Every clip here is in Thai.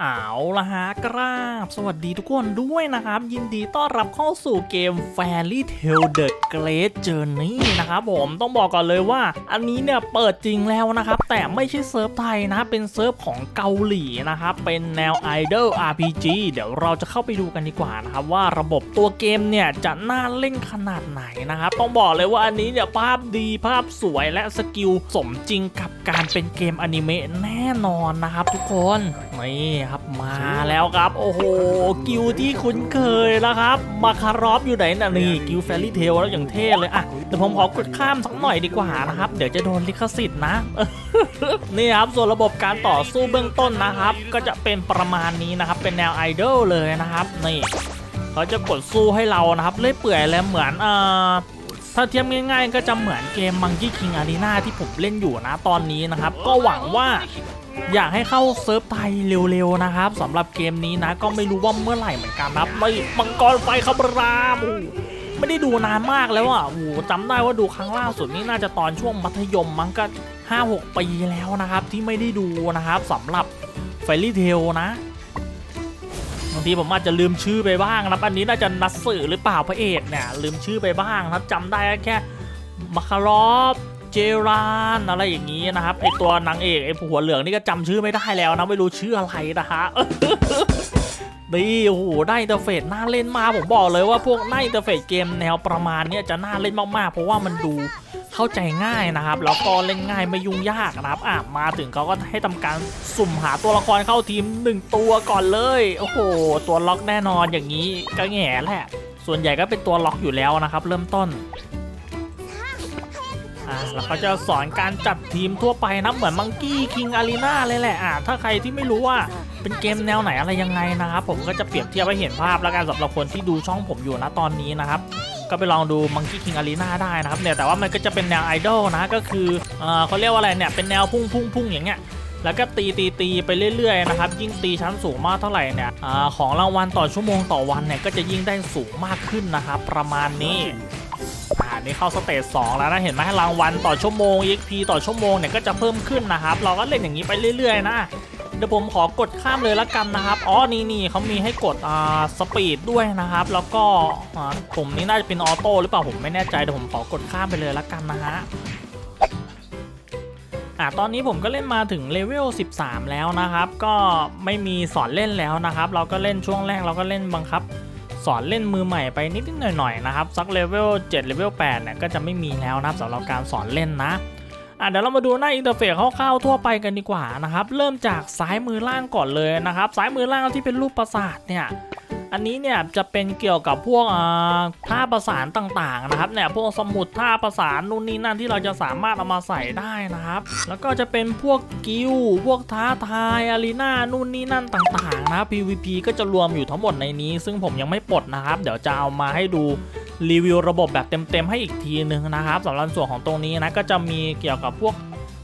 เอาละฮะกราบ สวัสดีทุกคนด้วยนะครับ ยินดีต้อนรับเข้าสู่เกม Fairy Tail The Great Journey นะครับผมต้องบอกก่อนเลยว่า อันนี้เนี่ยเปิดจริงแล้วนะครับ แต่ไม่ใช่เซิร์ฟไทยนะ เป็นเซิร์ฟของเกาหลีนะครับ เป็นแนว Idol RPG เดี๋ยวเราจะเข้าไปดูกันดีกว่านะครับว่าระบบตัวเกมเนี่ยจะน่าเล่นขนาดไหนนะครับ ต้องบอกเลยว่าอันนี้เนี่ยภาพดีภาพสวยและสกิลสมจริงกับการเป็นเกมอนิเมะแน่นอนนะครับทุกคนนี่ครับมาแล้วครับ โอ้โห กิวที่คุ้นเคยแล้วครับมาคารอฟอยู่ไหนน่ะนี่กิวแฟรี่เทลแล้วอย่างเท่เลยอะเดี๋ยวผมขอกดข้ามสักหน่อยดีกว่านะครับ เดี๋ยวจะโดนลิขสิทธิ์นะนี่ครับส่วนระบบการต่อสู้เบื้องต้นนะครับ ก็จะเป็นประมาณนี้นะครับ เป็นแนวไอดอลเลยนะครับนี่เขาจะกดสู้ให้เรานะครับเล่อยเปื่อยเลยเหมือนเอ่อถ้าเทียบง่ายๆ ก็จะเหมือนเกม Monkey King Arena ที่ผมเล่นอยู่นะตอนนี้นะครับ ก็หวังว่า อยากให้เข้าเซิร์ฟไทยเร็วๆนะครับสำหรับเกมนี้นะ ก็ไม่รู้ว่าเมื่อไหร่เหมือนกันนะครับไม่มังกรไฟคาบรามอ้โหไม่ได้ดูนานมากแล้วอะโอ้จำได้ว่าดูครั้งล่าสุดนี่น่าจะตอนช่วงมัธยมมั้งก็5-6ปีแล้วนะครับ ที่ไม่ได้ดูนะครับสำหรับไฟลี่เทลนะบางทีผมอาจจะลืมชื่อไปบ้างนะครับอันนี้น่าจะนัดสื่อหรือเปล่าพระเอกเนี่ยลืมชื่อไปบ้างนะจำได้แค่มาคารอฟ เจรานอะไรอย่างนี้นะครับไอตัวนางเอกไอหัวเหลืองนี่ก็จำชื่อไม่ได้แล้วนะไม่รู้ชื่ออะไรนะฮะดีโอ้โหได้อินเทอร์เฟซน่าเล่นมากผมบอกเลยว่าพวกหน้าอินเทอร์เฟซเกมแนวประมาณนี้จะน่าเล่นมากๆ เพราะว่ามันดูเข้าใจง่ายนะครับ แล้วก็เล่นง่ายไม่ยุ่งยากนะครับอะมาถึงเขาก็ให้ทำการสุ่มหาตัวละครเข้าทีม 1 ตัวก่อนเลย โอ้โห ตัวล็อกแน่นอนอย่างนี้ก็แง่แหละส่วนใหญ่ก็เป็นตัวล็อกอยู่แล้วนะครับ เริ่มต้น อ่าแล้วเขาจะสอนการจัดทีมทั่วไปนะเหมือนมังกี้คิงอารีนาเลยแหละอ่าถ้าใครที่ไม่รู้ว่าเป็นเกมแนวไหนอะไรยังไงนะครับผมก็จะเปรียบเทียบให้เห็นภาพแล้วกันสำหรับคนที่ดูช่องผมอยู่นะตอนนี้นะครับก็ไปลองดูมังกี้คิงอารีนาได้นะครับเนี่ยแต่ว่ามันก็จะเป็นแนวไอดอลนะก็คือเอ่อเขาเรียกว่าอะไรเนี่ยเป็นแนวพุ่งพุ่งพุ่งอย่างเงี้ยแล้วก็ตีตีตีไปเรื่อยๆนะครับยิ่งตีชั้นสูงมากเท่าไหร่เนี่ยอาของรางวัลต่อชั่วโมงต่อวันเนี่ยก็จะยิ่งได้สูงมากขึ้นนะครับประมาณนี้ อ่านี่เข้าสเตจ2แล้วนะเห็นไหมรางวัลต่อชั่วโมง EXP ต่อชั่วโมงเนี่ยก็จะเพิ่มขึ้นนะครับ เราก็เล่นอย่างนี้ไปเรื่อยๆนะเดี๋ยวผมขอกดข้ามเลยละกันนะครับ อ๋อ นี่นี่เขามีให้กดอ่าสปีดด้วยนะครับ แล้วก็อ่าผมนี่น่าจะเป็นออโต้หรือเปล่าผมไม่แน่ใจเดี๋ยวผมขอกดข้ามไปเลยละกันนะฮะอะตอนนี้ผมก็เล่นมาถึงเลเวล 13 แล้วนะครับ ก็ไม่มีสอนเล่นแล้วนะครับ เราก็เล่นช่วงแรกเราก็เล่นบังคับ สอนเล่นมือใหม่ไปนิดๆหน่อยๆนะครับสักเลเวล7เลเวล8เนี่ยก็จะไม่มีแล้วนะครับสำหรับการสอนเล่นนะอะเดี๋ยวเรามาดูหน้าอินเทอร์เฟซคร่าวๆทั่วไปกันดีกว่านะครับ เริ่มจากซ้ายมือล่างก่อนเลยนะครับ ซ้ายมือล่างที่เป็นรูปปราสาทเนี่ย อันนี้เนี่ยจะเป็นเกี่ยวกับพวกท่าประสานต่างๆนะครับเนี่ยพวกสมุดท่าประสานนู่นนี่นั่นที่เราจะสามารถเอามาใส่ได้นะครับ แล้วก็จะเป็นพวกกิลพวกท้าทายอารีนานู่นนี่นั่นต่างๆนะ PVP ก็จะรวมอยู่ทั้งหมดในนี้ ซึ่งผมยังไม่ปลดนะครับ เดี๋ยวจะเอามาให้ดูรีวิวระบบแบบเต็มๆให้อีกทีนึงนะครับสำหรับส่วนของตรงนี้นะก็จะมีเกี่ยวกับพวก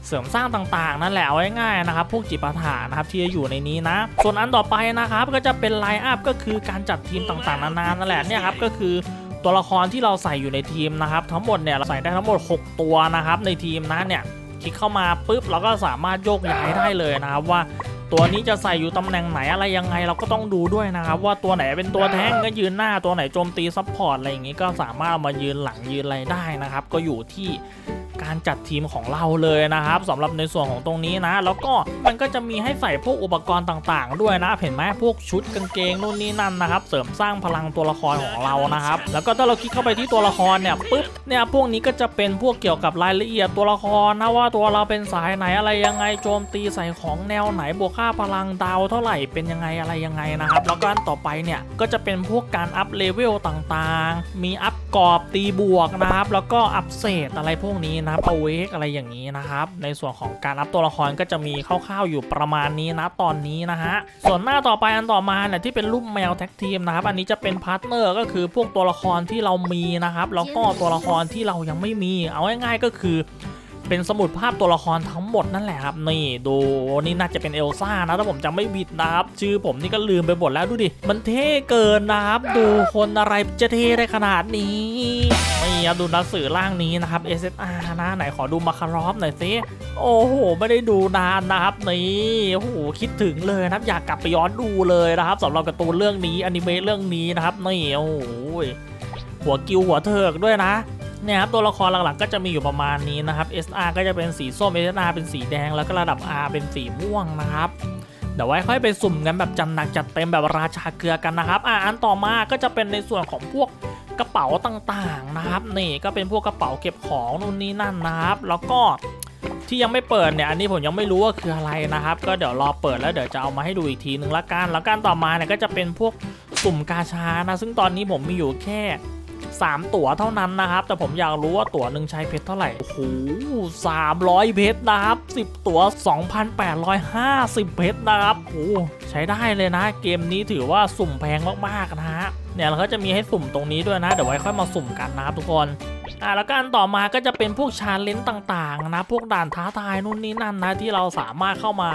เสริมสร้างต่างๆ นั่นแหละเอาง่ายๆนะครับพวกจิปาถานะครับที่จะอยู่ในนี้นะ ส่วนอันต่อไปนะครับก็จะเป็นไลน์อัพก็คือการจัดทีมต่างๆนานานั่นแหละเนี่ยครับก็คือตัวละครที่เราใส่อยู่ในทีมนะครับทั้งหมดเนี่ยเราใส่ได้ทั้งหมด 6 ตัวนะครับในทีมนะเนี่ยคลิกเข้ามาปุ๊บเราก็สามารถโยกย้ายได้เลยนะครับว่าตัวนี้จะใส่อยู่ตำแหน่งไหนอะไรยังไงเราก็ต้องดูด้วยนะครับ ว่าตัวไหนเป็นตัวแท้งก็ยืนหน้าตัวไหนโจมตีซัพพอร์ตอะไรอย่างงี้ก็สามารถามายืนหลังยืนอะไรได้นะครับ ก็อยู่ที่ การจัดทีมของเราเลยนะครับสำหรับในส่วนของตรงนี้นะ แล้วก็มันก็จะมีให้ใส่พวกอุปกรณ์ต่างๆ ด้วยนะเห็นไหมพวกชุดกางเกงนู่นนี่นั่นนะครับเสริมสร้างพลังตัวละครของเรานะครับแล้วก็ถ้าเราคลิกเข้าไปที่ตัวละครเนี่ยปุ๊บเนี่ยพวกนี้ก็จะเป็นพวกเกี่ยวกับรายละเอียดตัวละครนะว่าตัวเราเป็นสายไหนอะไรยังไงโจมตีใส่ของแนวไหนบวกค่าพลังดาวเท่าไหร่เป็นยังไงอะไรยังไงนะครับแล้วก็อันต่อไปเนี่ยก็จะเป็นพวกการอัพเลเวลต่างๆ มีอัพ กรอบตีบวกนะครับ แล้วก็อัปเศษอะไรพวกนี้นะครับเอาเวกอะไรอย่างนี้นะครับ ในส่วนของการอัพตัวละครก็จะมีคร่าวๆอยู่ประมาณนี้นะตอนนี้นะฮะส่วนหน้าต่อไปอันต่อมาเนี่ยที่เป็นรูปแมวแท็กทีมนะครับ อันนี้จะเป็นพาร์ทเนอร์ก็คือพวกตัวละครที่เรามีนะครับแล้วก็ตัวละครที่เรายังไม่มี เอาง่ายๆก็คือ เป็นสมุดภาพตัวละครทั้งหมดนั่นแหละครับ นี่ดูนี่น่าจะเป็นเอลซ่านะถ้าผมจำไม่ผิดนะครับ ชื่อผมนี่ก็ลืมไปหมดแล้วดูดิ มันเท่เกินนะครับ ดูคนอะไรจะเท่ได้ขนาดนี้นี่ครับดูหนังสือร่างนี้นะครับ SSR นะไหนขอดูมาคารอฟหน่อยสิโอ้โห ไม่ได้ดูนานนะครับนี่โอ้โหคิดถึงเลยนะครับ อยากกลับไปย้อนดูเลยนะครับสำหรับการ์ตูนเรื่องนี้อนิเมะเรื่องนี้นะครับนี่โอ้โหหัวกิวหัวเถิกด้วยนะ เนี่ยครับตัวละครหลักๆก็จะมีอยู่ประมาณนี้นะครับ SR ก็จะเป็นสีส้ม SR เป็นสีแดง แล้วก็ระดับ R เป็นสีม่วงนะครับเดี๋ยวไว้ค่อยไปสุ่มกันแบบจัดหนักจัดเต็มแบบราชาเกลือกันนะครับอะอันต่อมาก็จะเป็นในส่วนของพวกกระเป๋าต่างๆนะครับ นี่ก็เป็นพวกกระเป๋าเก็บของนู่นนี่นั่นนะครับ แล้วก็ที่ยังไม่เปิดเนี่ยอันนี้ผมยังไม่รู้ว่าคืออะไรนะครับ ก็เดี๋ยวรอเปิดแล้วเดี๋ยวจะเอามาให้ดูอีกทีนึงละกันแล้วกันต่อมาเนี่ยก็จะเป็นพวกสุ่มกาชานะ ซึ่งตอนนี้ผมมีอยู่แค่ 3 ตั๋วเท่านั้นนะครับ แต่ผมอยากรู้ว่าตั๋วหนึ่งใช้เพชรเท่าไหร่ โอ้โหสามร้อยเพชรนะครับ 10 ตั๋ว 2,850 เพชรนะครับ โอ้โหใช้ได้เลยนะ เกมนี้ถือว่าสุ่มแพงมากๆนะฮะ เนี่ยเราก็จะมีให้สุ่มตรงนี้ด้วยนะ เดี๋ยวไว้ค่อยมาสุ่มกันนะครับทุกคนอะแล้วการต่อมาก็จะเป็นพวกชาเลนจ์ต่างๆนะ พวกด่านท้าทายนู่นนี่นั่นนะที่เราสามารถเข้ามา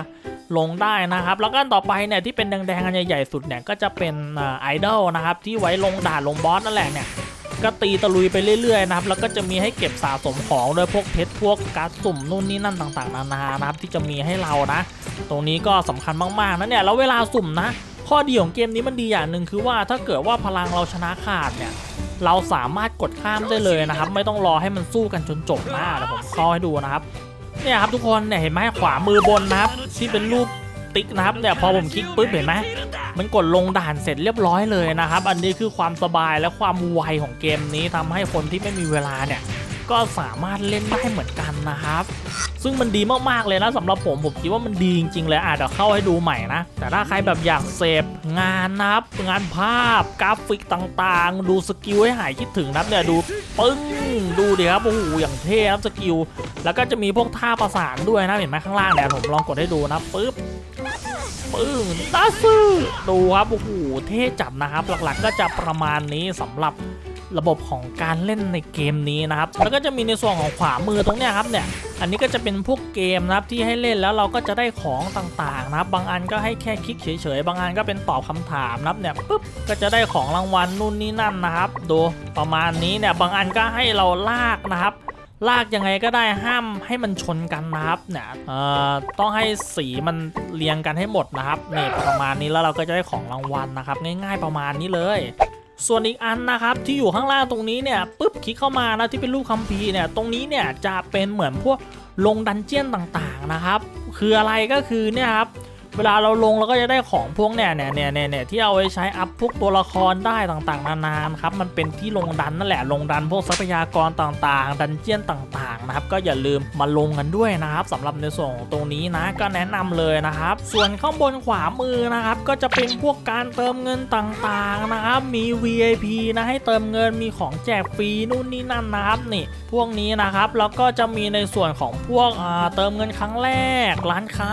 ลงได้นะครับ แล้วก็ต่อไปเนี่ยที่เป็นแดงๆอันใหญ่ๆสุดเนี่ยก็จะเป็นไอดอลนะครับที่ไว้ลงด่านลงบอสนั่นแหละเนี่ย ก็ตีตะลุยไปเรื่อยๆนะครับแล้วก็จะมีให้เก็บสะสมของโดยพวกเพชรพวกการสุ่มนู่นนี่นั่นต่างๆ นานานะครับที่จะมีให้เรานะ ตรงนี้ก็สำคัญมากๆนะเนี่ยแล้วเวลาสุ่มนะ ข้อดีของเกมนี้มันดีอย่างหนึ่งคือว่าถ้าเกิดว่าพลังเราชนะขาดเนี่ยเราสามารถกดข้ามได้เลยนะครับ ไม่ต้องรอให้มันสู้กันจนจบนะเดี๋ยวผมเข้าให้ดูนะครับเนี่ยครับทุกคนเนี่ยเห็นไหมขวามือบนนะครับที่เป็นรูป ติ๊กนะครับเนี่ยพอผมคลิกปุ๊บเห็นไหมมันกดลงด่านเสร็จเรียบร้อยเลยนะครับ อันนี้คือความสบายและความไวของเกมนี้ทำให้คนที่ไม่มีเวลาเนี่ยก็สามารถเล่นได้เหมือนกันนะครับ ซึ่งมันดีมากๆเลยนะสำหรับผมผมคิดว่ามันดีจริงๆเลยอะเดี๋ยวเข้าให้ดูใหม่นะ แต่ถ้าใครแบบอยากเสพงานนะครับ งานภาพกราฟิกต่างๆ ดูสกิลให้หายคิดถึงนะครับเนี่ยดูปึ้งดูดิครับโอ้โหอย่างเท่ครับสกิลแล้วก็จะมีพวกท่าประสานด้วยนะเห็นไหมข้างล่างเนี่ยผมลองกดให้ดูนะปึ๊บ ปึ้งตาซื่อดูครับโอ้โหเท่จัดนะครับ หลักๆก็จะประมาณนี้สำหรับระบบของการเล่นในเกมนี้นะครับ แล้วก็จะมีในส่วนของขวามือตรงเนี้ยครับเนี่ย อันนี้ก็จะเป็นพวกเกมนะครับที่ให้เล่นแล้วเราก็จะได้ของต่างๆนะครับ บางอันก็ให้แค่คลิกเฉยๆ บางอันก็เป็นตอบคำถามนะครับเนี่ยปุ๊บก็จะได้ของรางวัลนู่นนี่นั่นนะครับ ดูประมาณนี้เนี่ยบางอันก็ให้เราลากนะครับ ลากยังไงก็ได้ห้ามให้มันชนกันนะครับเนี่ยต้องให้สีมันเรียงกันให้หมดนะครับเนี่ประมาณนี้แล้วเราก็จะได้ของรางวัลนะครับ ง่ายๆประมาณนี้เลยส่วนอีกอันนะครับที่อยู่ข้างล่างตรงนี้เนี่ยปุ๊บคลิกเข้ามานะที่เป็นรูปคัมภีร์เนี่ยตรงนี้เนี่ยจะเป็นเหมือนพวกลงดันเจียนต่างๆนะครับ คืออะไรก็คือเนี่ยครับ เวลาเราลงเราก็จะได้ของพวกเนี่ยเนี่ยเนี่ยเนี่ยเนี่ยที่เอาไว้ใช้อัพพวกตัวละครได้ต่างๆ นานาครับมันเป็นที่ลงดันนั่นแหละลงดันพวกทรัพยากรต่างๆ ดันเจียนต่างๆนะครับก็อย่าลืมมาลงกันด้วยนะครับสำหรับในส่วนของตรงนี้นะก็แนะนำเลยนะครับ ส่วนข้างบนขวามือนะครับก็จะเป็นพวกการเติมเงินต่างๆนะครับมี VIP นะให้เติมเงินมีของแจกฟรีนู่นนี่นั่นนะครับนี่พวกนี้นะครับแล้วก็จะมีในส่วนของพวกเติมเงินครั้งแรกร้านค้า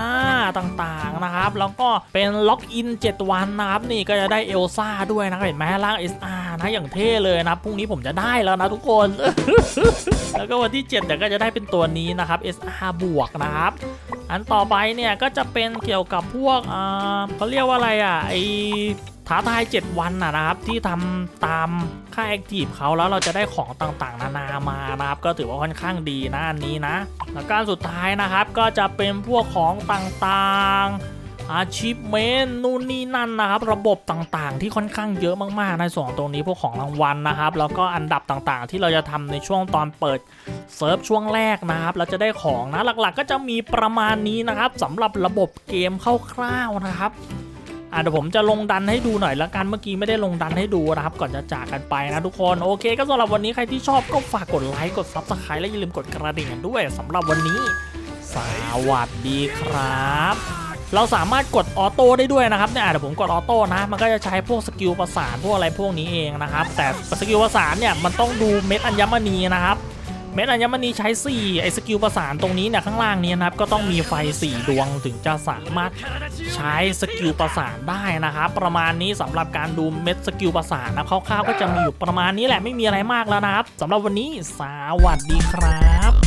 ต่างๆนะครับแล้วก็เป็นล็อกอิน 7 วันนะครับ นี่ก็จะได้เอลซ่าด้วยนะเห็นไหมร่าง SR นะอย่างเท่เลยนะพรุ่งนี้ผมจะได้แล้วนะทุกคน แล้วก็วันที่ 7เดี๋ยวก็จะได้เป็นตัวนี้นะครับ SR บวกนะครับ อันต่อไปเนี่ยก็จะเป็นเกี่ยวกับพวกเขาเรียกว่าอะไรอะไอท้าทาย 7 วันนะนะครับ ที่ทำตามค่าแอคทีฟเขาแล้วเราจะได้ของต่างๆ นานามานะครับ ก็ถือว่าค่อนข้างดีนะอันนี้นะ แล้วการสุดท้ายนะครับก็จะเป็นพวกของต่างๆ ชีพเมนนู่นนี่นั่นนะครับ ระบบต่างๆ ที่ค่อนข้างเยอะมากๆในส่วนของตรงนี้พวกของรางวัลนะครับ แล้วก็อันดับต่างๆ ที่เราจะทำในช่วงตอนเปิดเซิร์ฟช่วงแรกนะครับเราจะได้ของนะหลักๆ ก็จะมีประมาณนี้นะครับสำหรับระบบเกมคร่าวๆนะครับอะเดี๋ยวผมจะลงดันให้ดูหน่อยละกันเมื่อกี้ไม่ได้ลงดันให้ดูนะครับก่อนจะจากกันไปนะทุกคนโอเค ก็สำหรับวันนี้ใครที่ชอบก็ฝากกดไลค์กด Subscribe และอย่าลืมกดกระดิ่งกันด้วยสำหรับวันนี้ สวัสดีครับ เราสามารถกดออโต้ได้ด้วยนะครับเนี่ยอะเดี๋ยวผมกดออโต้นะ มันก็จะใช้พวกสกิลประสานพวกอะไรพวกนี้เองนะครับ แต่สกิลประสานเนี่ยมันต้องดูเม็ดอัญมณีนะครับ เม็ดอัญมณีใช้4ไอ้สกิลประสานตรงนี้เนี่ยข้างล่างนี้นะครับก็ต้องมีไฟ 4 ดวงถึงจะสามารถใช้สกิลประสานได้นะครับ ประมาณนี้สำหรับการดูเม็ดสกิลประสานนะคร่าวๆก็จะมีอยู่ประมาณนี้แหละไม่มีอะไรมากแล้วนะครับสำหรับวันนี้สวัสดีครับ